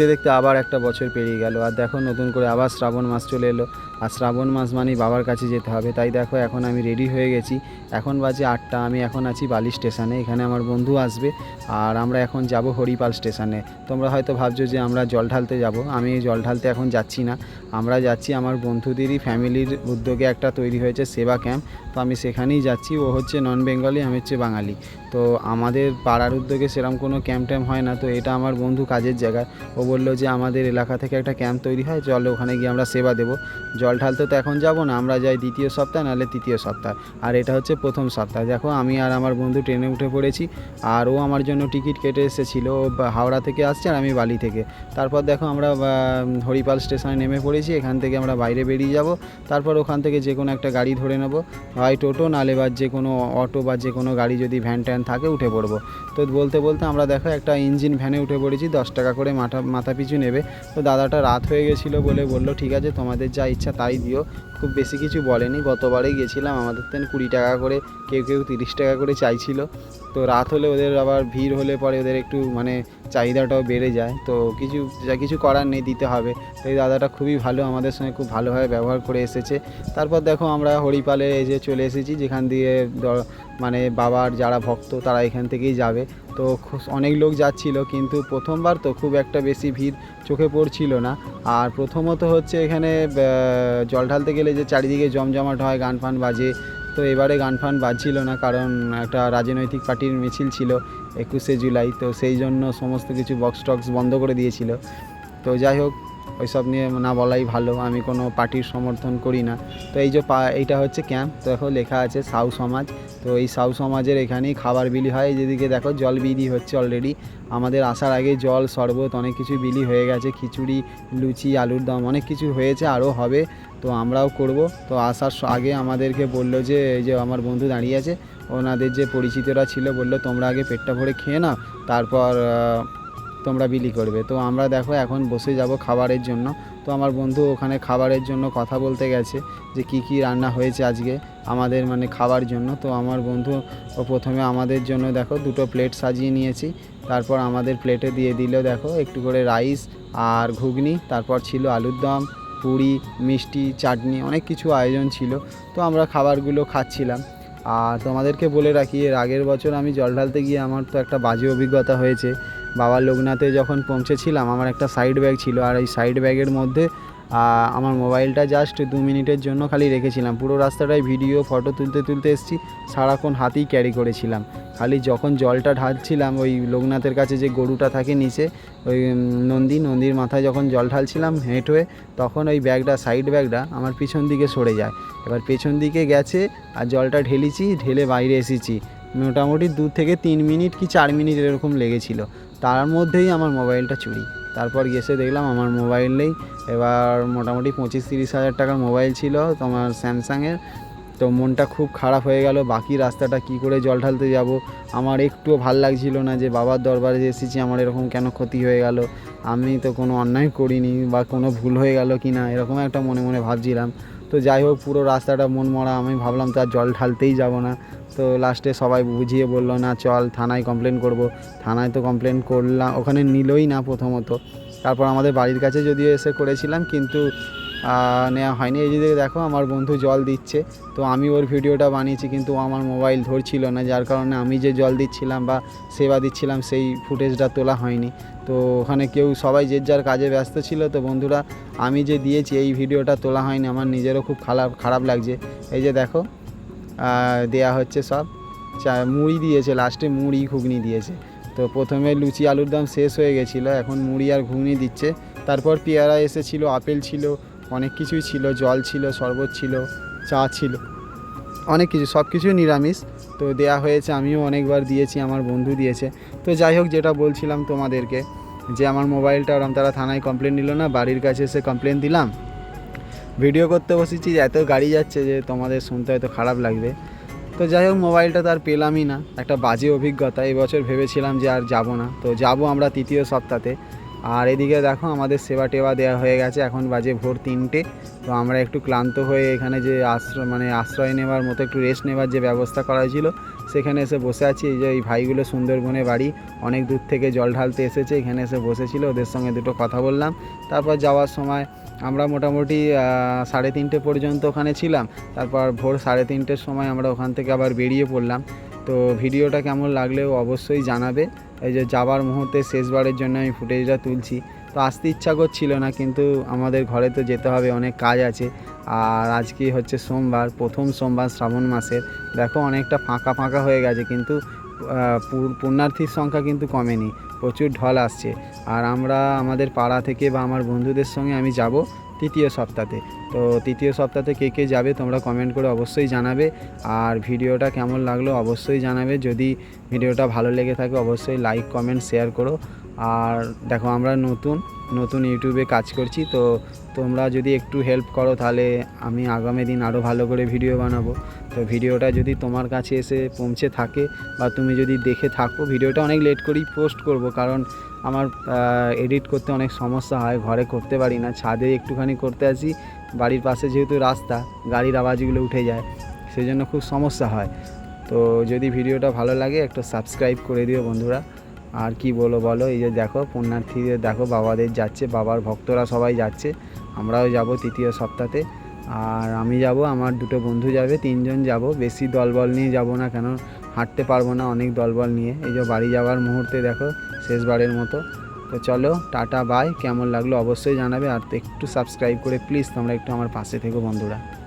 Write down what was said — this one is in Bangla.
দেখতে দেখতে আবার একটা বছর পেরিয়ে গেল। আর দেখো নতুন করে আবার শ্রাবণ মাস চলে এলো। আর শ্রাবণ মাস মানেই বাবার কাছে যেতে হবে। তাই দেখো এখন আমি রেডি হয়ে গেছি। এখন বাজে আটটা, আমি এখন আছি বালি স্টেশনে। এখানে আমার বন্ধু আসবে আর আমরা এখন যাব হরিপাল স্টেশনে। তোমরা হয়তো ভাবছ যে আমরা জল ঢালতে যাব। আমি জল ঢালতে এখন যাচ্ছি না। আমরা যাচ্ছি আমার বন্ধুদেরই ফ্যামিলির উদ্যোগে একটা তৈরি হয়েছে সেবা ক্যাম্প। তো আমি সেখানেই যাচ্ছি। ও হচ্ছে নন বেঙ্গলি আমি হচ্ছে বাঙালি। তো আমাদের পাড়ার উদ্যোগে সেরকম কোনো ক্যাম্প ট্যাম্প হয় না। তো এটা আমার বন্ধু কাজের জায়গায় ও বলল যে আমাদের এলাকা থেকে একটা ক্যাম্প তৈরি হয়, চল ওখানে গিয়ে আমরা সেবা দেবো। জল ঢালতে তো এখন যাব না, আমরা যাই দ্বিতীয় সপ্তাহ, নাহলে তৃতীয় সপ্তাহ। আর এটা হচ্ছে প্রথম সপ্তাহ। দেখো, আমি আর আমার বন্ধু ট্রেনে উঠে পড়েছি, আর ও আমার জন্য টিকিট কেটে এসেছিল। হাওড়া থেকে আসছে আর আমি বালি থেকে। তারপর দেখো, আমরা হরিপাল স্টেশনে নেমে পড়েছি, এখান থেকে আমরা বাইরে বেরিয়ে যাব। তারপর ওখান থেকে যে কোনো একটা গাড়ি ধরে নেব। হয় টোটো নালে বা যে কোনো অটো বা যে কোনো গাড়ি যদি ভ্যান ট্যান থাকে, উঠে পড়ব। তো বলতে বলতে আমরা দেখো, একটা ইঞ্জিন ভ্যানে উঠে পড়েছি, দশ টাকা করে মাথা মাথা পিছু নেবে। তো দাদাটা রাত হয়ে গেছিল বলে বলল, ঠিক আছে, তোমাদের যা ইচ্ছা তাই দিও। খুব বেশি কিছু বলেনি। গতবারে গেছিলাম, আমাদের তেন কুড়ি টাকা করে, কেউ কেউ তিরিশ টাকা করে চাইছিল। তো রাত হলে ওদের আবার ভিড় হলে পরে ওদের একটু মানে চাহিদাটাও বেড়ে যায়। তো কিছু, যা কিছু করার নেই, দিতে হবে। তো এই দাদাটা খুবই ভালো, আমাদের সঙ্গে খুব ভালোভাবে ব্যবহার করে এসেছে। তারপর দেখো, আমরা হরিপালে এই যে চলে এসেছি, যেখান দিয়ে মানে বাবার যারা ভক্ত, তারা এখান থেকেই যাবে। তো অনেক লোক যাচ্ছিল, কিন্তু প্রথমবার তো খুব একটা বেশি ভিড় চোখে পড়ছিল না। আর প্রথমত হচ্ছে এখানে জল ঢালতে গেলে যে চারিদিকে জমজমাট হয়, গান ফান বাজে, তো এবারে গান ফান বাজছিল না, কারণ একটা রাজনৈতিক পার্টির মিছিল ছিল একুশে জুলাই, তো সেই জন্য সমস্ত কিছু বক্স টক্স বন্ধ করে দিয়েছিল। তো যাই হোক ওইসব নিয়ে না বলাই ভালো, আমি কোনো পার্টির সমর্থন করি না। তো এই যে পা, এইটা হচ্ছে ক্যাম্প দেখো লেখা আছে সাউ সমাজ। তো এই সাউ সমাজের এখানেই খাবার বিলি হয়। যেদিকে দেখো জল বিলি হচ্ছে অলরেডি আমাদের আসার আগে জল, শরবত অনেক কিছু বিলি হয়ে গেছে। খিচুড়ি, লুচি, আলুর দম অনেক কিছু হয়েছে, আরও হবে। তো আমরাও করব। তো আসার আগে আমাদেরকে বলল যে, এই যে আমার বন্ধু দাঁড়িয়ে আছে, ওনাদের যে পরিচিতরা ছিল, বলল তোমরা আগে পেটটা ভরে খেয়ে নাও। তারপর তোমরা বিলি করবে। তো আমরা দেখো এখন বসে যাব খাবারের জন্য। তো আমার বন্ধু ওখানে খাবারের জন্য কথা বলতে গেছে যে কি কি রান্না হয়েছে আজকে আমাদের মানে খাবার জন্য। তো আমার বন্ধু প্রথমে আমাদের জন্য দেখো দুটো প্লেট সাজিয়ে নিয়েছি। তারপর আমাদের প্লেটে দিয়ে দিল দেখো একটু করে রাইস আর ঘুগনি। তারপর ছিল আলুর দম, পুরি, মিষ্টি, চাটনি অনেক কিছু আয়োজন ছিল। তো আমরা খাবারগুলো খাচ্ছিলাম। আর তোমাদেরকে বলে রাখি, এর আগের বছর আমি জল ঢালতে গিয়ে আমার তো একটা বাজে অভিজ্ঞতা হয়েছে। বাবা লোকনাথে যখন পৌঁছেছিলাম, আমার একটা সাইড ব্যাগ ছিল। আর এই সাইড ব্যাগের মধ্যে আমার মোবাইলটা জাস্ট দু মিনিটের জন্য খালি রেখেছিলাম। পুরো রাস্তাটায় ভিডিও ফটো তুলতে তুলতে এসেছি, সারাক্ষণ হাতেই ক্যারি করেছিলাম। খালি যখন জলটা ঢালছিলাম, ওই লোকনাথের কাছে যে গরুটা থাকে নিচে, ওই নন্দী, নন্দীর মাথায় যখন জল ঢালছিলাম হেঁট হয়ে, তখন ওই ব্যাগটা সাইড ব্যাগটা আমার পিছন দিকে সরে যায়। এবার পেছন দিকে গেছে, আর জলটা ঢেলেছি, ঢেলে বাইরে এসেছি। মোটামুটি দু থেকে তিন মিনিট কি চার মিনিট এরকম লেগেছিল। তার মধ্যেই আমার মোবাইলটা চুরি। তারপর গেছে দেখলাম আমার মোবাইল নেই। এবার মোটামুটি পঁচিশ তিরিশ হাজার টাকার মোবাইল ছিল তোমার স্যামসাংয়ের। তো মনটা খুব খারাপ হয়ে গেল, বাকি রাস্তাটা কি করে জল ঢালতে যাব? আমার একটুও ভালো লাগছিল না যে বাবার দরবারে যে এসেছি, আমার এরকম কেন ক্ষতি হয়ে গেল? আমি তো কোনো অন্যায় করিনি বা কোনো ভুল হয়ে গেল কি না এরকম একটা মনে মনে ভাবছিলাম। তো যাই হোক, পুরো রাস্তাটা মন মরা। আমি ভাবলাম তো আর জল ঢালতেই যাব না। তো লাস্টে সবাই বুঝিয়ে বলল, না, চল, থানায় কমপ্লেন করব। থানায় তো কমপ্লেন করলাম, ওখানে নিলই না প্রথমত। তারপর আমাদের বাড়ির কাছে যদিও এসে করেছিলাম, কিন্তু নেওয়া হয়নি। এই যে দেখো, আমার বন্ধু জল দিচ্ছে। তো আমি ওর ভিডিওটা বানিয়েছি, কিন্তু আমার মোবাইল ধরছিল না, যার কারণে আমি যে জল দিচ্ছিলাম বা সেবা দিচ্ছিলাম, সেই ফুটেজটা তোলা হয়নি। তো ওখানে কেউ, সবাই যে যার কাজে ব্যস্ত ছিল, তো বন্ধুরা, আমি যে দিয়েছি, এই ভিডিওটা তোলা হয়নি। আমার নিজেরও খুব খারাপ খারাপ লাগছে। এই যে দেখো দেয়া হচ্ছে সব। চা, মুড়ি দিয়েছে লাস্টে মুড়ি ঘুগনি দিয়েছে। তো প্রথমে লুচি, আলুর দাম শেষ হয়ে গেছিল, এখন মুড়ি আর ঘুগনি দিচ্ছে। তারপর পেয়ারা এসেছিল, আপেল ছিল অনেক কিছুই ছিল, জল ছিল, শরবত ছিল, চা ছিল। অনেক কিছু, সব কিছুই নিরামিষ। তো দেয়া হয়েছে, আমিও অনেকবার দিয়েছি, আমার বন্ধু দিয়েছে। তো যাই হোক, যেটা বলছিলাম তোমাদেরকে, যে আমার মোবাইলটা ওরম তারা থানায় কমপ্লেন নিল না, বাড়ির কাছে এসে কমপ্লেন দিলাম। ভিডিও করতে বসেছি এত গাড়ি যাচ্ছে যে তোমাদের শুনতে হয়তো খারাপ লাগবে। তো যাই হোক, মোবাইলটা তো আর পেলামই না। একটা বাজে অভিজ্ঞতা, এবছর ভেবেছিলাম যে আর যাব না। তো যাব আমরা তৃতীয় সপ্তাহে আর এদিকে দেখো আমাদের সেবা টেবা দেওয়া হয়ে গেছে, এখন বাজে ভোর তিনটে। তো আমরা একটু ক্লান্ত হয়ে এখানে যে আশ্রয় মানে আশ্রয় নেওয়ার মতো, একটু রেস্ট নেওয়ার যে ব্যবস্থা করা হয়েছিল, সেখানে এসে বসে আছি। এই যে এই ভাইগুলো সুন্দরবনে বাড়ি, অনেক দূর থেকে জল ঢালতে এসেছে, এখানে এসে বসেছিল, ওদের সঙ্গে দুটো কথা বললাম। তারপর যাওয়ার সময় আমরা মোটামুটি সাড়ে তিনটে পর্যন্ত ওখানে ছিলাম। তারপর ভোর সাড়ে তিনটের সময় আমরা ওখান থেকে আবার বেরিয়ে পড়লাম। তো ভিডিওটা কেমন লাগলেও অবশ্যই জানাবে। এই যে যাবার মুহূর্তে শেষবারের জন্য আমি ফুটেজটা তুলছি। তো আসতে ইচ্ছা করছিল না, কিন্তু আমাদের ঘরে তো যেতে হবে, অনেক কাজ আছে। আর আজকে হচ্ছে সোমবার, প্রথম সোমবার শ্রাবণ মাসের। দেখো, অনেকটা ফাঁকা ফাঁকা হয়ে গেছে, কিন্তু পুণ্যার্থীর সংখ্যা কিন্তু কমেনি। প্রচুর ঢল আসছে। আর আমরা আমাদের পাড়া থেকে বা আমার বন্ধুদের সঙ্গে আমি যাব। তৃতীয় সপ্তাহে তো তৃতীয় সপ্তাহে কে কে যাবে তোমরা কমেন্ট করে অবশ্যই জানাবে। আর ভিডিওটা কেমন লাগল অবশ্যই জানাবে। যদি ভিডিওটা ভালো লেগে থাকে অবশ্যই লাইক কমেন্ট শেয়ার করো। আর দেখো আমরা নতুন নতুন ইউটিউবে কাজ করছি, তো তোমরা যদি একটু হেল্প করো তাহলে আমি আগামী দিন আরও ভালো করে ভিডিও বানাবো। তো ভিডিওটা যদি তোমার কাছে এসে পৌঁছে থাকে বা তুমি যদি দেখে থাকো ভিডিওটা অনেক লেট করেই পোস্ট করব, কারণ আমার এডিট করতে অনেক সমস্যা হয়, ঘরে করতে পারি না, ছাদে একটুখানি করতে আসি, বাড়ির পাশে যেহেতু রাস্তা, গাড়ির আওয়াজগুলো উঠে যায় সেই জন্য খুব সমস্যা হয়। তো যদি ভিডিওটা ভালো লাগে, একটু সাবস্ক্রাইব করে দিও বন্ধুরা। আর কি বলো বলো, এই যে দেখো পুণ্যার্থীদের দেখো, বাবাদের যাচ্ছে, বাবার ভক্তরা সবাই যাচ্ছে। আমরাও যাব তৃতীয় সপ্তাহে আর আমি যাব, আমার দুটো বন্ধু যাবে, তিনজন যাব। বেশি দলবল নিয়ে যাব না কেন, হাঁটতে পারব না অনেক দলবল নিয়ে। এই যে বাড়ি যাওয়ার মুহূর্তে দেখো, শেষবারের মতো। তো চলো, টাটা বাই কেমন লাগল অবশ্যই জানাবে। আর একটু সাবস্ক্রাইব করে প্লিজ তোমরা একটু আমার পাশে থেকো বন্ধুরা।